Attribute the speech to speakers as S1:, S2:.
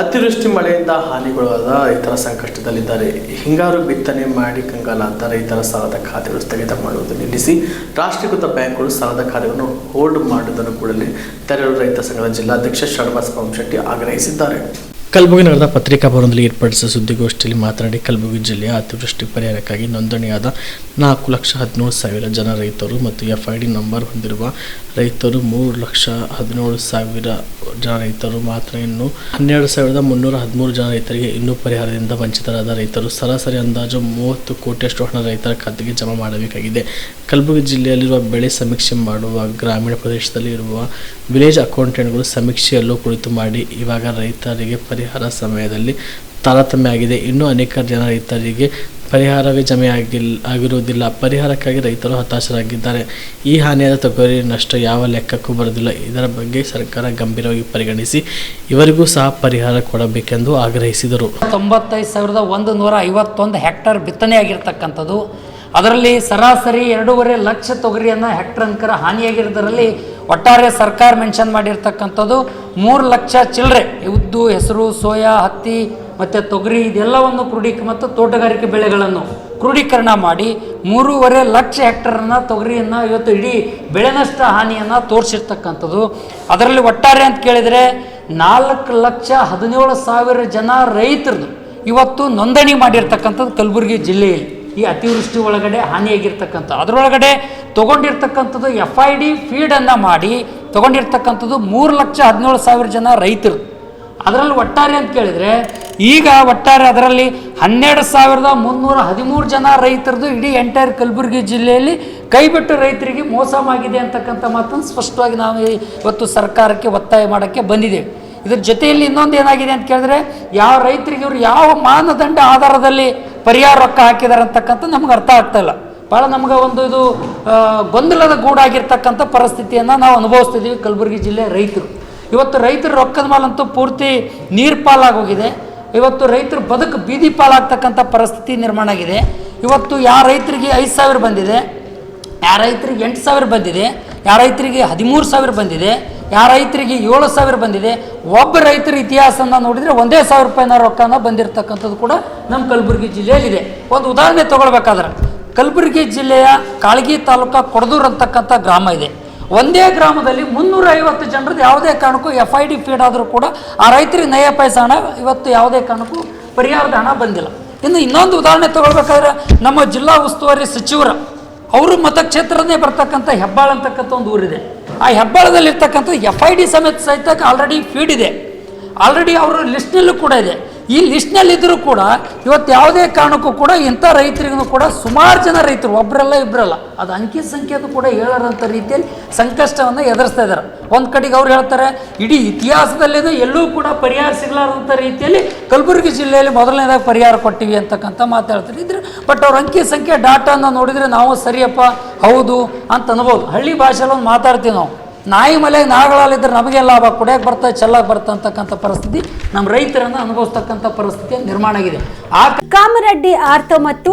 S1: ಅತಿವೃಷ್ಟಿ ಮಳೆಯಿಂದ ಹಾನಿಗೊಳಗಾದ ರೈತರ ಸಂಕಷ್ಟದಲ್ಲಿದ್ದಾರೆ. ಹಿಂಗಾರು ಬಿತ್ತನೆ ಮಾಡಿ ಕಂಗಾಲಾದ ರೈತರ ಸಾಲದ ಖಾತೆಗಳು ಸ್ಥಗಿತ ಮಾಡುವುದನ್ನು ನಿಲ್ಲಿಸಿ ರಾಷ್ಟ್ರೀಕೃತ ಬ್ಯಾಂಕ್ಗಳು ಸಾಲದ ಖಾತೆಗಳನ್ನು ಹೋಲ್ಡ್ ಮಾಡುವುದನ್ನು ಕೂಡಲೇ ತೆರಳು ರೈತ ಸಂಘದ ಜಿಲ್ಲಾಧ್ಯಕ್ಷ ಶ್ರೀನಿವಾಸ ಪಂಶೆಟ್ಟಿ ಆಗ್ರಹಿಸಿದ್ದಾರೆ. ಕಲಬುರಗಿ ನಗರದ ಪತ್ರಿಕಾ ಭವನದಲ್ಲಿ ಏರ್ಪಡಿಸಿದ ಸುದ್ದಿಗೋಷ್ಠಿಯಲ್ಲಿ ಮಾತನಾಡಿ ಕಲಬುರಗಿ ಜಿಲ್ಲೆಯ ಅತಿವೃಷ್ಟಿ ಪರಿಹಾರಕ್ಕಾಗಿ ನೋಂದಣಿಯಾದ ನಾಲ್ಕು ಲಕ್ಷ ಹದಿನೇಳು ಸಾವಿರ ಜನ ರೈತರು ಮತ್ತು ಎಫ್ಐಡಿ ನಂಬರ್ ಹೊಂದಿರುವ ರೈತರು ಮೂರು ಲಕ್ಷ ಹದಿನೇಳು ಸಾವಿರ ಜನ ರೈತರು ಮಾತ್ರ ಇನ್ನು ಹನ್ನೆರಡು ಸಾವಿರದ ಮುನ್ನೂರ ಹದಿಮೂರು ಜನ ರೈತರಿಗೆ ಇನ್ನೂ ಪರಿಹಾರದಿಂದ ವಂಚಿತರಾದ ರೈತರು ಸರಾಸರಿ ಅಂದಾಜು ಮೂವತ್ತು ಕೋಟಿಯಷ್ಟು ಹಣ ರೈತರ ಖಾತೆಗೆ ಜಮಾ ಮಾಡಬೇಕಾಗಿದೆ. ಕಲಬುರಗಿ ಜಿಲ್ಲೆಯಲ್ಲಿರುವ ಬೆಳೆ ಸಮೀಕ್ಷೆ ಮಾಡುವ ಗ್ರಾಮೀಣ ಪ್ರದೇಶದಲ್ಲಿ ಇರುವ ವಿಲೇಜ್ ಅಕೌಂಟೆಂಟ್ಗಳು ಸಮೀಕ್ಷೆಯಲ್ಲೂ ಕುಳಿತು ಮಾಡಿ ಇವಾಗ ರೈತರಿಗೆ ಪರಿಹಾರ ಸಮಯದಲ್ಲಿ ತಾರತಮ್ಯ ಆಗಿದೆ. ಇನ್ನೂ ಅನೇಕ ಜನ ರೈತರಿಗೆ ಪರಿಹಾರವೇ ಜಮೆ ಆಗಿಲ್, ಆಗಿರುವುದಿಲ್ಲ. ಪರಿಹಾರಕ್ಕಾಗಿ ರೈತರು ಹತಾಶರಾಗಿದ್ದಾರೆ. ಈ ಹಾನಿಯಾದ ತೊಗರಿ ನಷ್ಟ ಯಾವ ಲೆಕ್ಕಕ್ಕೂ ಬರುವುದಿಲ್ಲ. ಇದರ ಬಗ್ಗೆ ಸರ್ಕಾರ ಗಂಭೀರವಾಗಿ ಪರಿಗಣಿಸಿ ಇವರಿಗೂ ಸಹ ಪರಿಹಾರ ಕೊಡಬೇಕೆಂದು ಆಗ್ರಹಿಸಿದರು.
S2: ತೊಂಬತ್ತೈದು ಸಾವಿರದ ಒಂದು ನೂರ ಐವತ್ತೊಂದು ಹೆಕ್ಟರ್ ಬಿತ್ತನೆ ಆಗಿರ್ತಕ್ಕಂಥದ್ದು ಅದರಲ್ಲಿ ಸರಾಸರಿ ಎರಡೂವರೆ ಲಕ್ಷ ತೊಗರಿಯನ್ನು ಹೆಕ್ಟರ್ ಅಂಕರ ಹಾನಿಯಾಗಿರೋದರಲ್ಲಿ ಒಟ್ಟಾರೆ ಸರ್ಕಾರ ಮೆನ್ಷನ್ ಮಾಡಿರ್ತಕ್ಕಂಥದ್ದು ಮೂರು ಲಕ್ಷ ಚಿಲ್ಲರೆ. ಉದ್ದು, ಹೆಸರು, ಸೋಯಾ, ಹತ್ತಿ ಮತ್ತು ತೊಗರಿ ಇದೆಲ್ಲವನ್ನು ಕ್ರೋಢೀಕ ಮತ್ತು ತೋಟಗಾರಿಕೆ ಬೆಳೆಗಳನ್ನು ಕ್ರೋಢೀಕರಣ ಮಾಡಿ ಮೂರುವರೆ ಲಕ್ಷ ಹೆಕ್ಟರನ್ನು ತೊಗರಿಯನ್ನು ಇವತ್ತು ಇಡೀ ಬೆಳೆ ನಷ್ಟ ಹಾನಿಯನ್ನು ತೋರಿಸಿರ್ತಕ್ಕಂಥದ್ದು. ಅದರಲ್ಲಿ ಒಟ್ಟಾರೆ ಅಂತ ಕೇಳಿದರೆ ನಾಲ್ಕು ಲಕ್ಷ ಹದಿನೇಳು ಸಾವಿರ ಜನ ರೈತರದು ಇವತ್ತು ನೋಂದಣಿ ಮಾಡಿರ್ತಕ್ಕಂಥದ್ದು ಕಲಬುರಗಿ ಜಿಲ್ಲೆಯಲ್ಲಿ. ಈ ಅತಿವೃಷ್ಟಿ ಒಳಗಡೆ ಹಾನಿಯಾಗಿರ್ತಕ್ಕಂಥ, ಅದರೊಳಗಡೆ ತೊಗೊಂಡಿರ್ತಕ್ಕಂಥದ್ದು ಎಫ್ ಐ ಡಿ ಫೀಡನ್ನು ಮಾಡಿ ತೊಗೊಂಡಿರ್ತಕ್ಕಂಥದ್ದು ಮೂರು ಲಕ್ಷ ಹದಿನೇಳು ಸಾವಿರ ಜನ ರೈತರು. ಅದರಲ್ಲಿ ಒಟ್ಟಾರೆ ಅಂತ ಕೇಳಿದರೆ, ಈಗ ಒಟ್ಟಾರೆ ಅದರಲ್ಲಿ ಹನ್ನೆರಡು ಸಾವಿರದ ಮುನ್ನೂರ ಹದಿಮೂರು ಜನ ರೈತರದು ಇಡೀ ಎಂಟೈರ್ ಕಲಬುರಗಿ ಜಿಲ್ಲೆಯಲ್ಲಿ ಕೈಬಿಟ್ಟು ರೈತರಿಗೆ ಮೋಸವಾಗಿದೆ ಅಂತಕ್ಕಂಥ ಮಾತನ್ನು ಸ್ಪಷ್ಟವಾಗಿ ನಾವು ಇವತ್ತು ಸರ್ಕಾರಕ್ಕೆ ಒತ್ತಾಯ ಮಾಡೋಕ್ಕೆ ಬಂದಿದ್ದೇವೆ. ಇದ್ರ ಜೊತೆಯಲ್ಲಿ ಇನ್ನೊಂದು ಏನಾಗಿದೆ ಅಂತ ಕೇಳಿದ್ರೆ, ಯಾವ ರೈತರಿಗೆ ಇವರು ಯಾವ ಮಾನದಂಡ ಆಧಾರದಲ್ಲಿ ಪರಿಹಾರ ರೊಕ್ಕ ಹಾಕಿದ್ದಾರೆ ಅಂತಕ್ಕಂಥ ನಮ್ಗೆ ಅರ್ಥ ಆಗ್ತಾ ಇಲ್ಲ. ಭಾಳ ನಮ್ಗೆ ಒಂದು ಇದು ಗೊಂದಲದ ಗೂಡಾಗಿರ್ತಕ್ಕಂಥ ಪರಿಸ್ಥಿತಿಯನ್ನು ನಾವು ಅನುಭವಿಸ್ತಿದ್ದೀವಿ ಕಲಬುರಗಿ ಜಿಲ್ಲೆ ರೈತರು. ಇವತ್ತು ರೈತರ ರೊಕ್ಕದ ಮೇಲಂತೂ ಪೂರ್ತಿ ನೀರು ಪಾಲಾಗೋಗಿದೆ. ಇವತ್ತು ರೈತರು ಬದುಕು ಬೀದಿ ಪಾಲಾಗ್ತಕ್ಕಂಥ ಪರಿಸ್ಥಿತಿ ನಿರ್ಮಾಣ ಆಗಿದೆ. ಇವತ್ತು ಯಾವ ರೈತರಿಗೆ ಐದು ಸಾವಿರ ಬಂದಿದೆ ಯಾವ ರೈತರಿಗೆ ಎಂಟು ಸಾವಿರ ಬಂದಿದೆ ಯಾವ ರೈತರಿಗೆ ಹದಿಮೂರು ಸಾವಿರ ಬಂದಿದೆ ಯಾವ ರೈತರಿಗೆ ಏಳು ಸಾವಿರ ಬಂದಿದೆ, ಒಬ್ಬ ರೈತರ ಇತಿಹಾಸನ ನೋಡಿದರೆ ಒಂದೇ ಸಾವಿರ ರೂಪಾಯಿನ ರೊಕ್ಕನ ಬಂದಿರತಕ್ಕಂಥದ್ದು ಕೂಡ ನಮ್ಮ ಕಲಬುರಗಿ ಜಿಲ್ಲೆಯಲ್ಲಿದೆ. ಒಂದು ಉದಾಹರಣೆ ತೊಗೊಳ್ಬೇಕಾದ್ರೆ, ಕಲಬುರಗಿ ಜಿಲ್ಲೆಯ ಕಾಳಗಿ ತಾಲೂಕಾ ಕೊಡದೂರು ಅಂತಕ್ಕಂಥ ಗ್ರಾಮ ಇದೆ. ಒಂದೇ ಗ್ರಾಮದಲ್ಲಿ ಮುನ್ನೂರ ಐವತ್ತು ಜನರದ್ದು ಯಾವುದೇ ಕಾರಣಕ್ಕೂ ಎಫ್ ಐ ಡಿ ಫೀಡ್ ಆದರೂ ಕೂಡ ಆ ರೈತರಿಗೆ ನಯ ಪೈಸ ಹಣ, ಇವತ್ತು ಯಾವುದೇ ಕಾರಣಕ್ಕೂ ಪರಿಹಾರದ ಹಣ ಬಂದಿಲ್ಲ. ಇನ್ನು ಇನ್ನೊಂದು ಉದಾಹರಣೆ ತಗೊಳ್ಬೇಕಾದ್ರೆ, ನಮ್ಮ ಜಿಲ್ಲಾ ಉಸ್ತುವಾರಿ ಸಚಿವರ ಅವರು ಮತಕ್ಷೇತ್ರನೇ ಬರ್ತಕ್ಕಂಥ ಹೆಬ್ಬಾಳ ಅಂತಕ್ಕಂಥ ಒಂದು ಊರಿದೆ. ಆ ಹೆಬ್ಬಾಳದಲ್ಲಿರ್ತಕ್ಕಂಥ ಎಫ್ ಐ ಡಿ ಸಮೇತ ಸಹಿತ ಆಲ್ರೆಡಿ ಫೀಡ್ ಇದೆ. ಆಲ್ರೆಡಿ ಅವರ ಲಿಸ್ಟ್ನಲ್ಲೂ ಕೂಡ ಇದೆ. ಈ ಲಿಸ್ಟ್ನಲ್ಲಿದ್ದರೂ ಕೂಡ ಇವತ್ತು ಯಾವುದೇ ಕಾರಣಕ್ಕೂ ಕೂಡ ಇಂಥ ರೈತರಿಗೂ ಕೂಡ ಸುಮಾರು ಜನ ರೈತರು ಒಬ್ಬರಲ್ಲ ಇಬ್ಬರಲ್ಲ ಅದು ಅಂಕಿ ಸಂಖ್ಯೆದು ಕೂಡ ಹೇಳೋರಂಥ ರೀತಿಯಲ್ಲಿ ಸಂಕಷ್ಟವನ್ನು ಎದುರಿಸ್ತಾ ಇದ್ದಾರೆ ಒಂದು ಕಡೆಗೆ ಅವ್ರು ಹೇಳ್ತಾರೆ, ಇಡೀ ಇತಿಹಾಸದಲ್ಲೇ ಎಲ್ಲೂ ಕೂಡ ಪರಿಹಾರ ಸಿಗಲಾರಂಥ ರೀತಿಯಲ್ಲಿ ಕಲಬುರಗಿ ಜಿಲ್ಲೆಯಲ್ಲಿ ಮೊದಲನೇದಾಗಿ ಪರಿಹಾರ ಕೊಟ್ಟಿವಿ ಅಂತಕ್ಕಂಥ ಮಾತಾಡ್ತಾರೆ ಇದ್ರೆ ಬಟ್ ಅವ್ರ ಅಂಕಿ ಸಂಖ್ಯೆ ಡಾಟಾನ ನೋಡಿದರೆ ನಾವು ಸರಿಯಪ್ಪ, ಹೌದು ಅಂತ ಅನ್ಬೋದು. ಹಳ್ಳಿ ಭಾಷೆಯಲ್ಲಿ ಒಂದು ಮಾತಾಡ್ತೀವಿ ನಾವು. ನಾಯಿ ಮಲೆ ನಾಗಳಲ್ಲಿದ್ದರೆ ನಮಗೆ ಲಾಭ, ಕುಡಿಯಕ್ಕೆ ಬರ್ತದೆ ಚೆಲ್ಲಕ್ಕೆ ಬರ್ತದೆ ಅಂತಕ್ಕಂಥ ಪರಿಸ್ಥಿತಿ ನಮ್ಮ ರೈತರನ್ನು ಅನುಭವಿಸ್ತಕ್ಕಂಥ ಪರಿಸ್ಥಿತಿ ನಿರ್ಮಾಣ ಆಗಿದೆ. ಆ
S3: ಕಾಮರೆಡ್ಡಿ ಆರ್ತೋ ಮತ್ತು